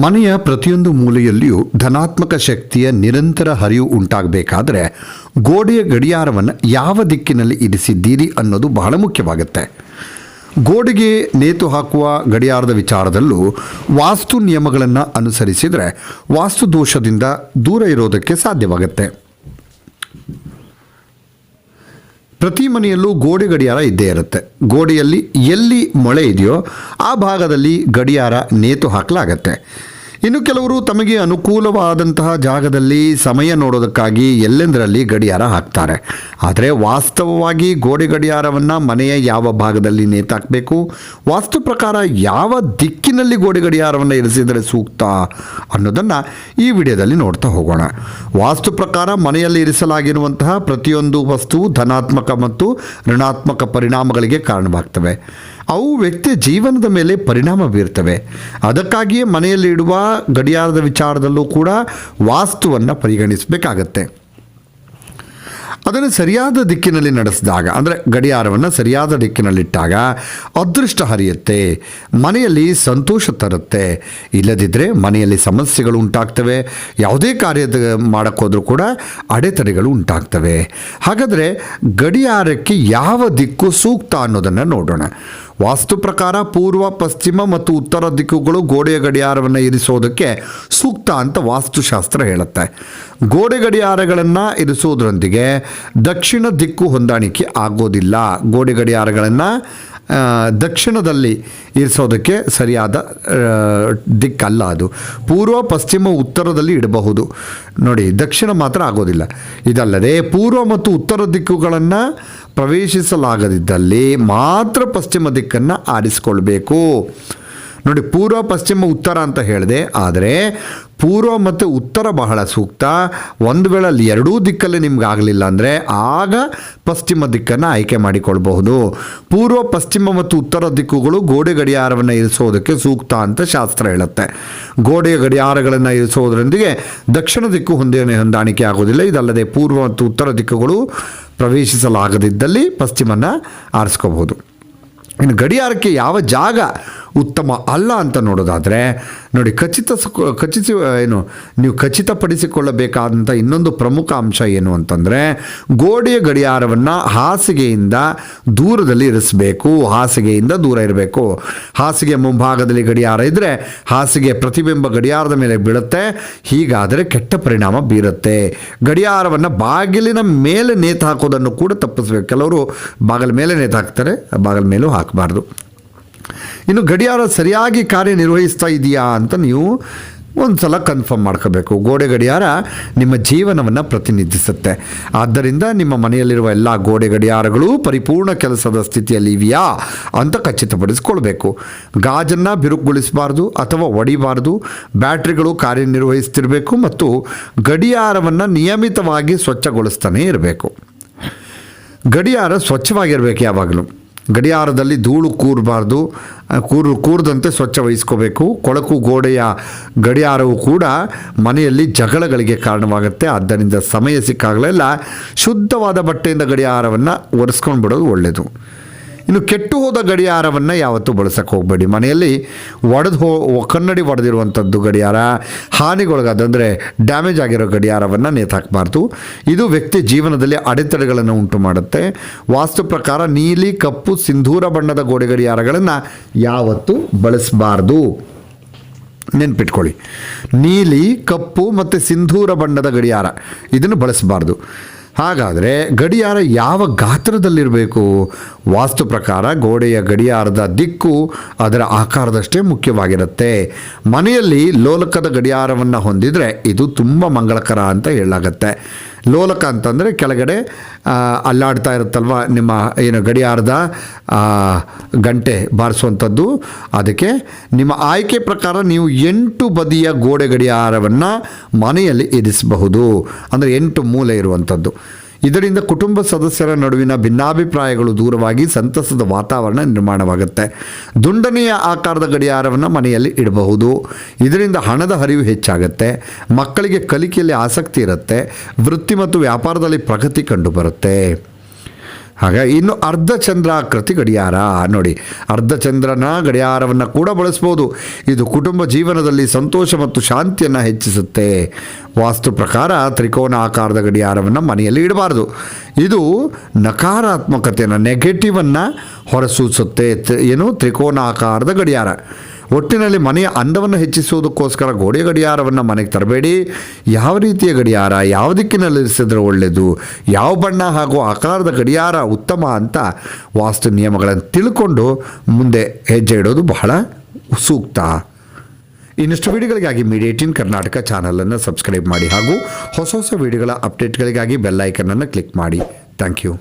ಮನೆಯ ಪ್ರತಿಯೊಂದು ಮೂಲೆಯಲ್ಲಿಯೂ ಧನಾತ್ಮಕ ಶಕ್ತಿಯ ನಿರಂತರ ಹರಿವು ಉಂಟಾಗಬೇಕಾದರೆ ಗೋಡೆಯ ಗಡಿಯಾರವನ್ನು ಯಾವ ದಿಕ್ಕಿನಲ್ಲಿ ಇರಿಸಿದ್ದೀರಿ ಅನ್ನೋದು ಬಹಳ ಮುಖ್ಯವಾಗುತ್ತೆ. ಗೋಡೆಗೆ ನೇತು ಹಾಕುವ ಗಡಿಯಾರದ ವಿಚಾರದಲ್ಲೂ ವಾಸ್ತು ನಿಯಮಗಳನ್ನು ಅನುಸರಿಸಿದರೆ ವಾಸ್ತು ದೋಷದಿಂದ ದೂರ ಇರೋದಕ್ಕೆ ಸಾಧ್ಯವಾಗುತ್ತೆ. ಪ್ರತಿ ಮನೆಯಲ್ಲೂ ಗೋಡೆ ಗಡಿಯಾರ ಇದ್ದೇ ಇರುತ್ತೆ. ಗೋಡೆಯಲ್ಲಿ ಎಲ್ಲಿ ಮೊಳೆ ಇದೆಯೋ ಆ ಭಾಗದಲ್ಲಿ ಗಡಿಯಾರ ನೇತು ಹಾಕಲಾಗತ್ತೆ. ಇನ್ನು ಕೆಲವರು ತಮಗೆ ಅನುಕೂಲವಾದಂತಹ ಜಾಗದಲ್ಲಿ ಸಮಯ ನೋಡೋದಕ್ಕಾಗಿ ಎಲ್ಲೆಂದರಲ್ಲಿ ಗಡಿಯಾರ ಹಾಕ್ತಾರೆ. ಆದರೆ ವಾಸ್ತವವಾಗಿ ಗೋಡೆ ಗಡಿಯಾರವನ್ನು ಮನೆಯ ಯಾವ ಭಾಗದಲ್ಲಿ ನೇತಾಕಬೇಕು? ವಾಸ್ತು ಪ್ರಕಾರ ಯಾವ ದಿಕ್ಕಿನಲ್ಲಿ ಗೋಡೆ ಗಡಿಯಾರವನ್ನು ಇರಿಸಿದರೆ ಸೂಕ್ತ ಅನ್ನೋದನ್ನು ಈ ವಿಡಿಯೋದಲ್ಲಿ ನೋಡ್ತಾ ಹೋಗೋಣ. ವಾಸ್ತು ಪ್ರಕಾರ ಮನೆಯಲ್ಲಿ ಇರಿಸಲಾಗಿರುವಂತಹ ಪ್ರತಿಯೊಂದು ವಸ್ತು ಧನಾತ್ಮಕ ಮತ್ತು ಋಣಾತ್ಮಕ ಪರಿಣಾಮಗಳಿಗೆ ಕಾರಣವಾಗ್ತವೆ. ಅವು ವ್ಯಕ್ತಿಯ ಜೀವನದ ಮೇಲೆ ಪರಿಣಾಮ ಬೀರ್ತವೆ. ಅದಕ್ಕಾಗಿಯೇ ಮನೆಯಲ್ಲಿ ಇಡುವ ಗಡಿಯಾರದ ವಿಚಾರದಲ್ಲೂ ಕೂಡ ವಾಸ್ತುವನ್ನು ಪರಿಗಣಿಸಬೇಕಾಗತ್ತೆ. ಅದನ್ನು ಸರಿಯಾದ ದಿಕ್ಕಿನಲ್ಲಿ ನಡೆಸಿದಾಗ, ಅಂದರೆ ಗಡಿಯಾರವನ್ನು ಸರಿಯಾದ ದಿಕ್ಕಿನಲ್ಲಿಟ್ಟಾಗ ಅದೃಷ್ಟ ಹರಿಯುತ್ತೆ, ಮನೆಯಲ್ಲಿ ಸಂತೋಷ ತರುತ್ತೆ. ಇಲ್ಲದಿದ್ದರೆ ಮನೆಯಲ್ಲಿ ಸಮಸ್ಯೆಗಳು ಉಂಟಾಗ್ತವೆ, ಯಾವುದೇ ಕಾರ್ಯದ ಮಾಡೋಕ್ಕೋದ್ರೂ ಕೂಡ ಅಡೆತಡೆಗಳು ಉಂಟಾಗ್ತವೆ. ಹಾಗಾದರೆ ಗಡಿಯಾರಕ್ಕೆ ಯಾವ ದಿಕ್ಕು ಸೂಕ್ತ ಅನ್ನೋದನ್ನು ನೋಡೋಣ. ವಾಸ್ತು ಪ್ರಕಾರ ಪೂರ್ವ, ಪಶ್ಚಿಮ ಮತ್ತು ಉತ್ತರ ದಿಕ್ಕುಗಳು ಗೋಡೆಯ ಗಡಿಯಾರವನ್ನು ಇರಿಸೋದಕ್ಕೆ ಸೂಕ್ತ ಅಂತ ವಾಸ್ತುಶಾಸ್ತ್ರ ಹೇಳುತ್ತೆ. ಗೋಡೆ ಗಡಿಯಾರಗಳನ್ನು ಇರಿಸೋದ್ರೊಂದಿಗೆ ದಕ್ಷಿಣ ದಿಕ್ಕು ಹೊಂದಾಣಿಕೆ ಆಗೋದಿಲ್ಲ. ಗೋಡೆ ಗಡಿಯಾರಗಳನ್ನು ದಕ್ಷಿಣದಲ್ಲಿ ಇರಿಸೋದಕ್ಕೆ ಸರಿಯಾದ ದಿಕ್ಕಲ್ಲ ಅದು. ಪೂರ್ವ, ಪಶ್ಚಿಮ, ಉತ್ತರದಲ್ಲಿ ಇಡಬಹುದು. ನೋಡಿ, ದಕ್ಷಿಣ ಮಾತ್ರ ಆಗೋದಿಲ್ಲ. ಇದಲ್ಲದೆ ಪೂರ್ವ ಮತ್ತು ಉತ್ತರ ದಿಕ್ಕುಗಳನ್ನು ಪ್ರವೇಶಿಸಲಾಗದಿದ್ದಲ್ಲಿ ಮಾತ್ರ ಪಶ್ಚಿಮ ದಿಕ್ಕನ್ನು ಆರಿಸಿಕೊಳ್ಬೇಕು ನೋಡಿ, ಪೂರ್ವ, ಪಶ್ಚಿಮ, ಉತ್ತರ ಅಂತ ಹೇಳಿದೆ. ಆದರೆ ಪೂರ್ವ ಮತ್ತು ಉತ್ತರ ಬಹಳ ಸೂಕ್ತ. ಒಂದು ವೇಳೆ ಅಲ್ಲಿ ಎರಡೂ ದಿಕ್ಕಲ್ಲಿ ನಿಮ್ಗೆ ಆಗಲಿಲ್ಲ ಅಂದರೆ ಆಗ ಪಶ್ಚಿಮ ದಿಕ್ಕನ್ನು ಆಯ್ಕೆ ಮಾಡಿಕೊಳ್ಬಹುದು. ಪೂರ್ವ, ಪಶ್ಚಿಮ ಮತ್ತು ಉತ್ತರ ದಿಕ್ಕುಗಳು ಗೋಡೆ ಗಡಿಯಾರವನ್ನು ಇರಿಸೋದಕ್ಕೆ ಸೂಕ್ತ ಅಂತ ಶಾಸ್ತ್ರ ಹೇಳುತ್ತೆ. ಗೋಡೆಯ ಗಡಿಯಾರಗಳನ್ನು ಇರಿಸೋದ್ರೊಂದಿಗೆ ದಕ್ಷಿಣ ದಿಕ್ಕು ಹೊಂದೇ ಹೊಂದಾಣಿಕೆ ಆಗೋದಿಲ್ಲ. ಇದಲ್ಲದೆ ಪೂರ್ವ ಮತ್ತು ಉತ್ತರ ದಿಕ್ಕುಗಳು ಪ್ರವೇಶಿಸಲಾಗದಿದ್ದಲ್ಲಿ ಪಶ್ಚಿಮನ ಆರಿಸ್ಕೋಬಹುದು. ಇನ್ನು ಗಡಿಯಾರಕ್ಕೆ ಯಾವ ಜಾಗ ಉತ್ತಮ ಅಲ್ಲ ಅಂತ ನೋಡೋದಾದರೆ, ನೋಡಿ ಖಚಿತ ಖಚಿತ, ಏನು, ನೀವು ಖಚಿತಪಡಿಸಿಕೊಳ್ಳಬೇಕಾದಂಥ ಇನ್ನೊಂದು ಪ್ರಮುಖ ಅಂಶ ಏನು ಅಂತಂದರೆ, ಗೋಡೆಯ ಗಡಿಯಾರವನ್ನು ಹಾಸಿಗೆಯಿಂದ ದೂರದಲ್ಲಿ ಇರಿಸಬೇಕು, ಹಾಸಿಗೆಯಿಂದ ದೂರ ಇರಬೇಕು. ಹಾಸಿಗೆ ಮುಂಭಾಗದಲ್ಲಿ ಗಡಿಯಾರ ಇದ್ದರೆ ಹಾಸಿಗೆ ಪ್ರತಿಬಿಂಬ ಗಡಿಯಾರದ ಮೇಲೆ ಬೀಳುತ್ತೆ, ಹೀಗಾದರೆ ಕೆಟ್ಟ ಪರಿಣಾಮ ಬೀರುತ್ತೆ. ಗಡಿಯಾರವನ್ನು ಬಾಗಿಲಿನ ಮೇಲೆ ನೇತು ಹಾಕೋದನ್ನು ಕೂಡ ತಪ್ಪಿಸ್ಬೇಕು. ಕೆಲವರು ಬಾಗಿಲ ಮೇಲೆ ನೇತು ಹಾಕ್ತಾರೆ, ಬಾಗಿಲ ಮೇಲೂ ಹಾಕಬಾರ್ದು. ಇನ್ನು ಗಡಿಯಾರ ಸರಿಯಾಗಿ ಕಾರ್ಯನಿರ್ವಹಿಸ್ತಾ ಇದೆಯಾ ಅಂತ ನೀವು ಒಂದು ಸಲ ಕನ್ಫರ್ಮ್ ಮಾಡ್ಕೋಬೇಕು. ಗೋಡೆ ಗಡಿಯಾರ ನಿಮ್ಮ ಜೀವನವನ್ನು ಪ್ರತಿನಿಧಿಸುತ್ತೆ. ಆದ್ದರಿಂದ ನಿಮ್ಮ ಮನೆಯಲ್ಲಿರುವ ಎಲ್ಲ ಗೋಡೆ ಗಡಿಯಾರಗಳು ಪರಿಪೂರ್ಣ ಕೆಲಸದ ಸ್ಥಿತಿಯಲ್ಲಿ ಇದೆಯಾ ಅಂತ ಖಚಿತಪಡಿಸಿಕೊಳ್ಬೇಕು. ಗಾಜನ್ನು ಬಿರುಕುಗೊಳಿಸಬಾರ್ದು ಅಥವಾ ಒಡಿಬಾರ್ದು. ಬ್ಯಾಟ್ರಿಗಳು ಕಾರ್ಯನಿರ್ವಹಿಸ್ತಿರಬೇಕು ಮತ್ತು ಗಡಿಯಾರವನ್ನು ನಿಯಮಿತವಾಗಿ ಸ್ವಚ್ಛಗೊಳಿಸ್ತಾನೇ ಇರಬೇಕು. ಗಡಿಯಾರ ಸ್ವಚ್ಛವಾಗಿರಬೇಕು ಯಾವಾಗಲೂ. ಗಡಿಯಾರದಲ್ಲಿ ಧೂಳು ಕೂರಬಾರ್ದು ಕೂರು, ಕೂರದಂತೆ ಸ್ವಚ್ಛ ವಹಿಸ್ಕೋಬೇಕು. ಕೊಳಕು ಗೋಡೆಯ ಗಡಿಯಾರವು ಕೂಡ ಮನೆಯಲ್ಲಿ ಜಗಳಗಳಿಗೆ ಕಾರಣವಾಗುತ್ತೆ. ಆದ್ದರಿಂದ ಸಮಯ ಸಿಕ್ಕಾಗಲೆಲ್ಲ ಶುದ್ಧವಾದ ಬಟ್ಟೆಯಿಂದ ಗಡಿಯಾರವನ್ನು ಒರೆಸ್ಕೊಂಡು ಬಿಡೋದು ಒಳ್ಳೆಯದು ಇನ್ನು ಕೆಟ್ಟು ಹೋದ ಗಡಿಯಾರವನ್ನು ಯಾವತ್ತೂ ಬಳಸಕ್ಕೆ ಹೋಗಬೇಡಿ. ಮನೆಯಲ್ಲಿ ಒಡೆದು ಹೋ, ಕನ್ನಡಿ ಒಡೆದಿರುವಂಥದ್ದು ಗಡಿಯಾರ, ಹಾನಿಗೊಳಗಾದಂದರೆ ಡ್ಯಾಮೇಜ್ ಆಗಿರೋ ಗಡಿಯಾರವನ್ನು ನೇತಾಕಬಾರ್ದು ಇದು ವ್ಯಕ್ತಿ ಜೀವನದಲ್ಲಿ ಅಡೆತಡೆಗಳನ್ನು ಉಂಟು ಮಾಡುತ್ತೆ. ವಾಸ್ತು ಪ್ರಕಾರ ನೀಲಿ, ಕಪ್ಪು, ಸಿಂಧೂರ ಬಣ್ಣದ ಗೋಡೆ ಗಡಿಯಾರಗಳನ್ನು ಯಾವತ್ತೂ ಬಳಸಬಾರ್ದು. ನೆನ್ಪಿಟ್ಕೊಳ್ಳಿ. ನೀಲಿ, ಕಪ್ಪು ಮತ್ತು ಸಿಂಧೂರ ಬಣ್ಣದ ಗಡಿಯಾರ, ಇದನ್ನು ಬಳಸಬಾರ್ದು. ಹಾಗಾದರೆ ಗಡಿಯಾರ ಯಾವ ಗಾತ್ರದಲ್ಲಿರಬೇಕು? ವಾಸ್ತು ಪ್ರಕಾರ ಗೋಡೆಯ ಗಡಿಯಾರದ ದಿಕ್ಕು ಅದರ ಆಕಾರದಷ್ಟೇ ಮುಖ್ಯವಾಗಿರುತ್ತೆ. ಮನೆಯಲ್ಲಿ ಲೋಲಕದ ಗಡಿಯಾರವನ್ನು ಹೊಂದಿದರೆ ಇದು ತುಂಬ ಮಂಗಳಕರ ಅಂತ ಹೇಳಲಾಗತ್ತೆ. ಲೋಲಕ ಅಂತಂದರೆ ಕೆಳಗಡೆ ಅಲ್ಲಾಡ್ತಾ ಇರುತ್ತಲ್ವ? ನಿಮ್ಮ ಏನು ಗಡಿಯಾರದ ಗಂಟೆ ಬಾರಿಸುವಂಥದ್ದು. ಅದಕ್ಕೆ ನಿಮ್ಮ ಆಯ್ಕೆ ಪ್ರಕಾರ ನೀವು ಎಂಟು ಬದಿಯ ಗೋಡೆ ಗಡಿಯಾರವನ್ನು ಮನೆಯಲ್ಲಿ ಇರಿಸಬಹುದು. ಅಂದರೆ ಎಂಟು ಮೂಲೆ ಇರುವಂಥದ್ದು. ಇದರಿಂದ ಕುಟುಂಬ ಸದಸ್ಯರ ನಡುವಿನ ಭಿನ್ನಾಭಿಪ್ರಾಯಗಳು ದೂರವಾಗಿ ಸಂತಸದ ವಾತಾವರಣ ನಿರ್ಮಾಣವಾಗುತ್ತೆ. ದುಂಡನೆಯ ಆಕಾರದ ಗಡಿಯಾರವನ್ನು ಮನೆಯಲ್ಲಿ ಇಡಬಹುದು. ಇದರಿಂದ ಹಣದ ಹರಿವು ಹೆಚ್ಚಾಗುತ್ತೆ. ಮಕ್ಕಳಿಗೆ ಕಲಿಕೆಯಲ್ಲಿ ಆಸಕ್ತಿ ಇರುತ್ತೆ. ವೃತ್ತಿ ಮತ್ತು ವ್ಯಾಪಾರದಲ್ಲಿ ಪ್ರಗತಿ ಕಂಡುಬರುತ್ತೆ. ಹಾಗೆ ಇನ್ನು ಅರ್ಧಚಂದ್ರಾಕೃತಿ ಗಡಿಯಾರ. ನೋಡಿ, ಅರ್ಧಚಂದ್ರನ ಗಡಿಯಾರವನ್ನು ಕೂಡ ಬಳಸ್ಬೋದು. ಇದು ಕುಟುಂಬ ಜೀವನದಲ್ಲಿ ಸಂತೋಷ ಮತ್ತು ಶಾಂತಿಯನ್ನು ಹೆಚ್ಚಿಸುತ್ತೆ. ವಾಸ್ತು ಪ್ರಕಾರ ತ್ರಿಕೋನ ಆಕಾರದ ಗಡಿಯಾರವನ್ನು ಮನೆಯಲ್ಲಿ ಇಡಬಾರ್ದು. ಇದು ನಕಾರಾತ್ಮಕತೆಯನ್ನು ನೆಗೆಟಿವನ್ನು ಹೊರಸೂಸುತ್ತೆ. ಏನು ಏನು? ತ್ರಿಕೋನಾಕಾರದ ಗಡಿಯಾರ. ಒಟ್ಟಿನಲ್ಲಿ ಮನೆಯ ಅಂದವನ್ನು ಹೆಚ್ಚಿಸುವುದಕ್ಕೋಸ್ಕರ ಗೋಡೆ ಗಡಿಯಾರವನ್ನು ಮನೆಗೆ ತರಬೇಡಿ. ಯಾವ ರೀತಿಯ ಗಡಿಯಾರ, ಯಾವ ದಿಕ್ಕಿನಲ್ಲಿ ಇರಿಸಿದ್ರೆ ಒಳ್ಳೆಯದು ಯಾವ ಬಣ್ಣ ಹಾಗೂ ಆಕಾರದ ಗಡಿಯಾರ ಉತ್ತಮ ಅಂತ ವಾಸ್ತು ನಿಯಮಗಳನ್ನು ತಿಳ್ಕೊಂಡು ಮುಂದೆ ಹೆಜ್ಜೆ ಇಡೋದು ಬಹಳ ಸೂಕ್ತ. ಇನ್ನಷ್ಟು ವಿಡಿಯೋಗಳಿಗಾಗಿ ಮೀಡಿಯೇಟಿನ್ ಕರ್ನಾಟಕ ಚಾನಲನ್ನು ಸಬ್ಸ್ಕ್ರೈಬ್ ಮಾಡಿ ಹಾಗೂ ಹೊಸ ಹೊಸ ವಿಡಿಯೋಗಳ ಅಪ್ಡೇಟ್ಗಳಿಗಾಗಿ ಬೆಲ್ ಐಕನನ್ನು ಕ್ಲಿಕ್ ಮಾಡಿ. Thank you.